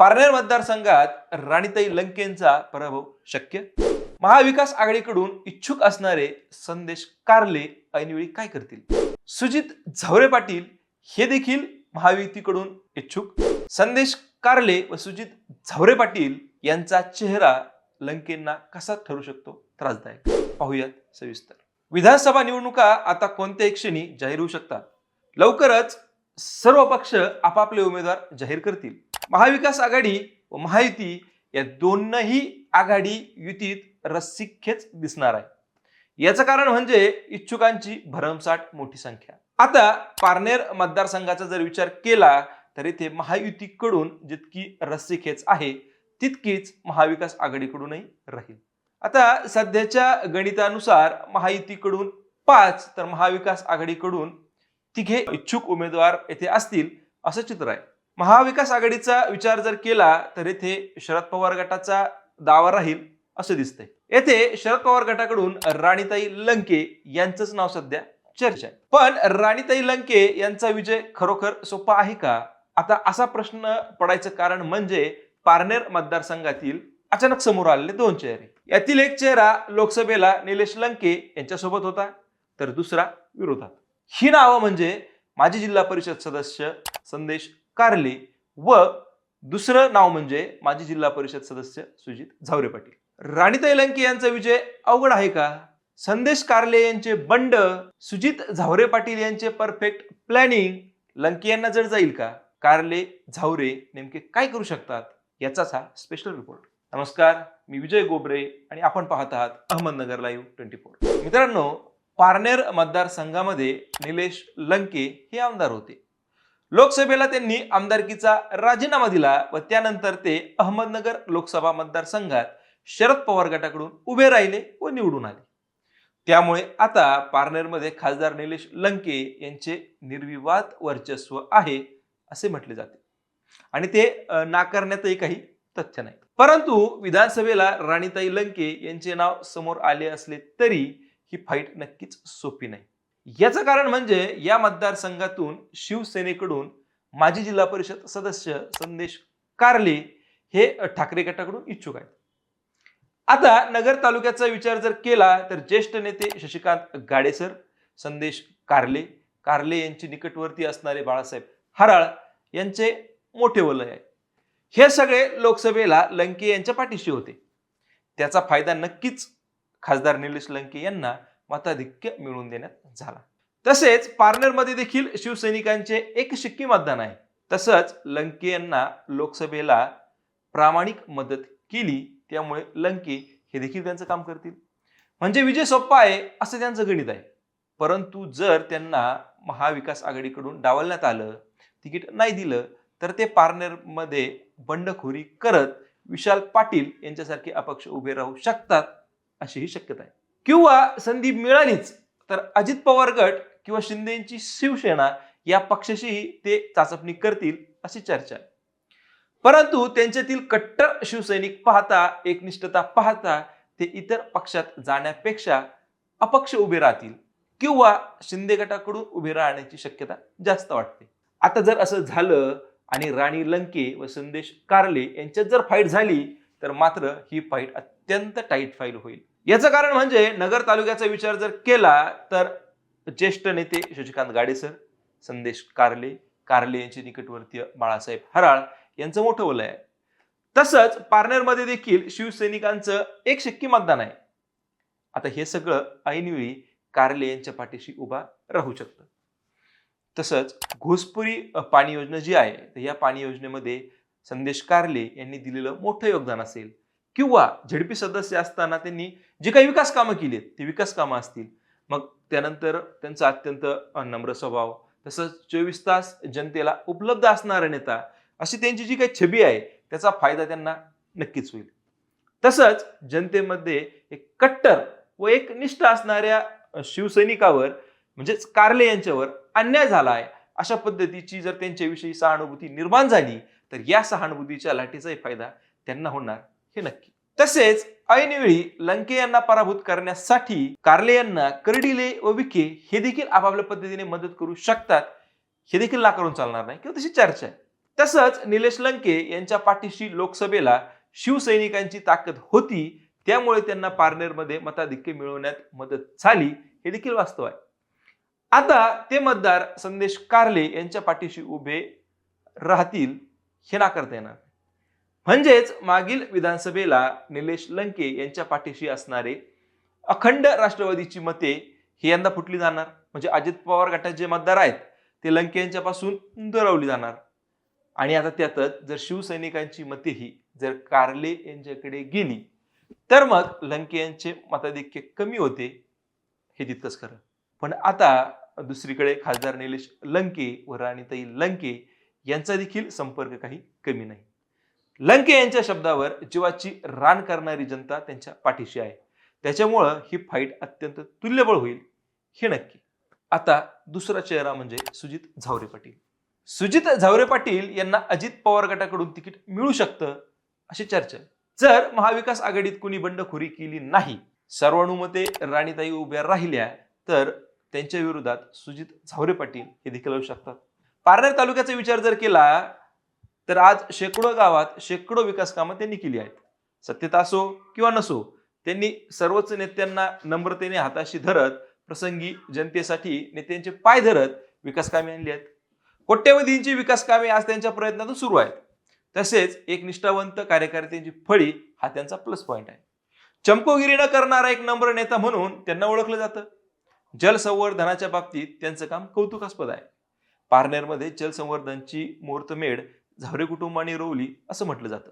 पारनेर मतदारसंघात राणीताई लंकेंचा पराभव शक्य? महाविकास आघाडीकडून इच्छुक असणारे संदेश कारले ऐनवेळी काय करतील? सुजित झावरे पाटील हे देखील महायुतीकडून इच्छुक? संदेश कारले व सुजित झावरे पाटील यांचा चेहरा लंकेंना कसा ठरू शकतो? त्रासदायक. पाहूयात सविस्तर. विधानसभा निवडणुका आता कोणत्याही क्षणी जाहीर होऊ शकतात. लवकरच सर्व पक्ष आपापले उमेदवार जाहीर करतील. महाविकास आघाडी व महायुती या दोनही आघाडी युतीत रस्सीखेच दिसणार आहे. याचं कारण म्हणजे इच्छुकांची भरमसाठ मोठी संख्या. आता पारनेर मतदारसंघाचा जर विचार केला तर इथे महायुतीकडून जितकी रस्सीखेच आहे तितकीच महाविकास आघाडीकडूनही राहील. आता सध्याच्या गणितानुसार महायुतीकडून पाच तर महाविकास आघाडीकडून तिघे इच्छुक उमेदवार येथे असतील असं चित्र आहे. महाविकास आघाडीचा विचार जर केला तर येथे शरद पवार गटाचा दावा राहील असं दिसतंय. येथे शरद पवार गटाकडून राणीताई लंके यांचंच नाव सध्या चर्चा आहे. पण राणीताई लंके यांचा विजय खरोखर सोपा आहे का? आता असा प्रश्न पडायचं कारण म्हणजे पारनेर मतदारसंघातील अचानक समोर आलेले दोन चेहरे. यातील एक चेहरा लोकसभेला निलेश लंके यांच्यासोबत होता तर दुसरा विरोधात. ही नावं म्हणजे माजी जिल्हा परिषद सदस्य संदेश कारले व दुसरं नाव म्हणजे माजी जिल्हा परिषद सदस्य सुजित झावरे पाटील. राणीताई लंके यांचा विजय अवघड आहे का? संदेश कारले यांचे बंड सुजित झावरे पाटील यांचे परफेक्ट प्लॅनिंग लंके यांना जर जाईल का? कारले झावरे नेमके काय करू शकतात? याचाच हा स्पेशल रिपोर्ट नमस्कार मी विजय गोबरे आणि आपण पाहत आहात अहमदनगर लाईव्ह ट्वेंटी फोर मित्रांनो पारनेर मतदारसंघामध्ये निलेश लंके हे आमदार होते. लोकसभेला त्यांनी आमदारकीचा राजीनामा दिला व त्यानंतर ते अहमदनगर लोकसभा मतदारसंघात शरद पवार गटाकडून उभे राहिले व निवडून आले. त्यामुळे आता पारनेरमध्ये खासदार निलेश लंके यांचे निर्विवाद वर्चस्व आहे असे म्हटले जाते. आणि ते नाकारण्यातही काही तथ्य नाही. परंतु विधानसभेला राणीताई लंके यांचे नाव समोर आले असले तरी ही फाईट नक्कीच सोपी नाही. याचं कारण म्हणजे या मतदारसंघातून शिवसेनेकडून माजी जिल्हा परिषद सदस्य संदेश कारले हे ठाकरे गटाकडून इच्छुक आहेत. आता नगर तालुक्याचा विचार जर केला तर ज्येष्ठ नेते शशिकांत गाडेसर संदेश कारले कारले यांचे निकटवर्ती असणारे बाळासाहेब हराळ यांचे मोठे वलय आहे. हे सगळे लोकसभेला लंके यांच्या पाठीशी होते. त्याचा फायदा नक्कीच खासदार निलेश लंके यांना मताधिक्य मिळवून देण्यात झाला. तसेच पारनेरमध्ये देखील शिवसैनिकांचे एक शिक्की मतदान आहे. तसंच लंके यांना लोकसभेला प्रामाणिक मदत केली त्यामुळे लंके हे देखील त्यांचं काम करतील. म्हणजे विजय सोप्पा आहे असं त्यांचं गणित आहे. परंतु जर त्यांना महाविकास आघाडीकडून डावलण्यात आलं तिकीट नाही दिलं तर ते पारनेरमध्ये बंडखोरी करत विशाल पाटील यांच्यासारखे अपक्ष उभे राहू शकतात. अशी ही शक्यता आहे. किंवा संधी मिळालीच तर अजित पवार गट किंवा शिंदेची शिवसेना या पक्षाशीही ते चाचपणी करतील अशी चर्चा आहे. परंतु त्यांच्यातील कट्टर शिवसैनिक पाहता एकनिष्ठता पाहता ते इतर पक्षात जाण्यापेक्षा अपक्ष उभे राहतील किंवा शिंदे गटाकडून उभे राहण्याची शक्यता जास्त वाटते. आता जर असं झालं आणि राणी लंके व संदेश कार्ले यांच्यात जर फाईट झाली तर मात्र ही फाईट अत्यंत टाईट फाईट होईल. याचं कारण म्हणजे नगर तालुक्याचा विचार जर केला तर ज्येष्ठ नेते शशिकांत गाडेसर संदेश कारले कारले यांचे निकटवर्तीय बाळासाहेब हराळ यांचं मोठं वलय आहे. तसंच पार्नरमध्ये देखील शिवसैनिकांचं एक शिक्की मतदान आहे. आता हे सगळं ऐनवेळी कारले यांच्या पाठीशी उभा राहू शकतं. तसंच घोसपुरी पाणी योजना जी आहे तर या पाणी योजनेमध्ये संदेश कारले यांनी दिलेलं मोठं योगदान असेल. किंवा झेडपी सदस्य असताना त्यांनी जी काही विकास कामं केली आहेत ती विकास कामं असतील. मग त्यानंतर त्यांचा अत्यंत नम्र स्वभाव तसंच चोवीस तास जनतेला उपलब्ध असणारा नेता अशी त्यांची जी काही छबी आहे त्याचा फायदा त्यांना नक्कीच होईल. तसंच जनतेमध्ये एक कट्टर व एक निष्ठ असणाऱ्या शिवसैनिकावर म्हणजेच कारले यांच्यावर अन्याय झाला आहे. अशा पद्धतीची जर त्यांच्याविषयी सहानुभूती निर्माण झाली तर या सहानुभूतीच्या लाटेचाही फायदा त्यांना होणार हे नक्की. तसेच ऐनवेळी लंके यांना पराभूत करण्यासाठी कार्ले यांना कर्डिले व विखे हे देखील आपापल्या पद्धतीने मदत करू शकतात. हे देखील नाकारून चालणार नाही किंवा तशी चर्चा आहे. तसंच निलेश लंके यांच्या पाठीशी लोकसभेला शिवसैनिकांची ताकद होती त्यामुळे त्यांना पारनेरमध्ये मताधिक्य मिळवण्यात मदत झाली हे देखील वास्तव आहे. आता ते मतदार संदेश कार्ले यांच्या पाठीशी उभे राहतील हे नाकारता येणार म्हणजेच मागील विधानसभेला निलेश लंके यांच्या पाठीशी असणारे अखंड राष्ट्रवादीची मते ही यंदा फुटली जाणार. म्हणजे अजित पवार गटाचे जे मतदार आहेत ते लंके यांच्यापासून दुरावली जाणार. आणि आता त्यातच जर शिवसैनिकांची मतेही जर कारले यांच्याकडे गेली तर मग लंके यांचे मताधिक्य कमी होते हे तितकंच खरं. पण आता दुसरीकडे खासदार निलेश लंके व राणीताई लंके यांचा देखील संपर्क काही कमी नाही. लंके यांच्या शब्दावर जीवाची रान करणारी जनता त्यांच्या पाठीशी आहे. त्याच्यामुळं ही फाईट अत्यंत तुल्यबळ होईल हे नक्की. आता दुसरा चेहरा म्हणजे सुजित झावरे पाटील. सुजित झावरे पाटील यांना अजित पवार गटाकडून तिकीट मिळू शकतं अशी चर्चा जर महाविकास आघाडीत कुणी बंडखोरी केली नाही सर्वानुमते राणीताई उभ्या राहिल्या तर त्यांच्या विरोधात सुजित झावरे पाटील हे देखील येऊ शकतात. पारनेर तालुक्याचा विचार जर केला तर आज शेकडो गावात शेकडो विकास कामं त्यांनी केली आहेत. सत्तेत असो किंवा नसो त्यांनी सर्वच नेत्यांना नम्रतेने हाताशी धरत प्रसंगी जनतेसाठी नेत्यांचे पाय धरत विकास कामे आणली आहेत. कोट्यवधींची विकास कामे आज त्यांच्या प्रयत्नातून सुरू आहेत. तसेच एक निष्ठावंत कार्यकर्त्यांची फळी हा त्यांचा प्लस पॉईंट आहे. चमकोगिरी न करणारा एक नम्र नेता म्हणून त्यांना ओळखलं जातं. जलसंवर्धनाच्या बाबतीत त्यांचं काम कौतुकास्पद आहे. पारनेरमध्ये जलसंवर्धनची मुहूर्तमेढ झावरे कुटुंबाने रोवली असं म्हटलं जातं.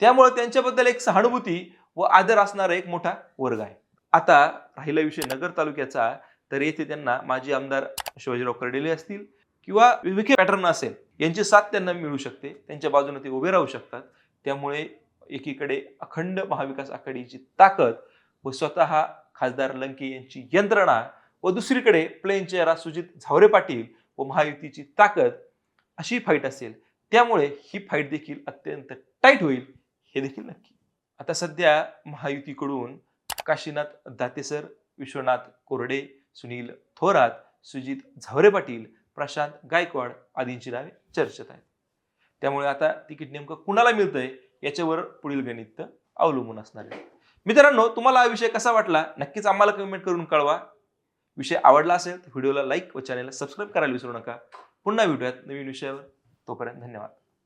त्यामुळे त्यांच्याबद्दल एक सहानुभूती व आदर असणारा एक मोठा वर्ग आहे. आता राहिला विषय नगर तालुक्याचा तर येथे त्यांना माजी आमदार शिवाजीराव कर्डेले असतील किंवा विखे पॅटर्न असेल यांची साथ त्यांना मिळू शकते. त्यांच्या बाजूने ते उभे राहू शकतात. त्यामुळे एकीकडे अखंड महाविकास आघाडीची ताकद व स्वतः खासदार लंके यांची यंत्रणा व दुसरीकडे प्लेन चेहरा सुजित झावरे पाटील व महायुतीची ताकद अशी फाईट असेल. त्यामुळे ही फाईट देखील अत्यंत टाईट होईल. हे देखील नक्की. आता सध्या महायुतीकडून काशीनाथ दातेसर विश्वनाथ कोरडे सुनील थोरात सुजित झावरे पाटील प्रशांत गायकवाड आदींची नावे चर्चेत आहेत. त्यामुळे आता तिकीट नेमकं कुणाला मिळतंय याच्यावर पुढील गणित अवलंबून असणार आहे. मित्रांनो तुम्हाला हा विषय कसा वाटला? नक्कीच आम्हाला कमेंट करून कळवा. विषय आवडला असेल तर व्हिडिओला लाईक व चॅनलला सबस्क्राईब करायला विसरू नका. पुन्हा भेटूयात नवीन विषयावर. तोपर्यंत धन्यवाद.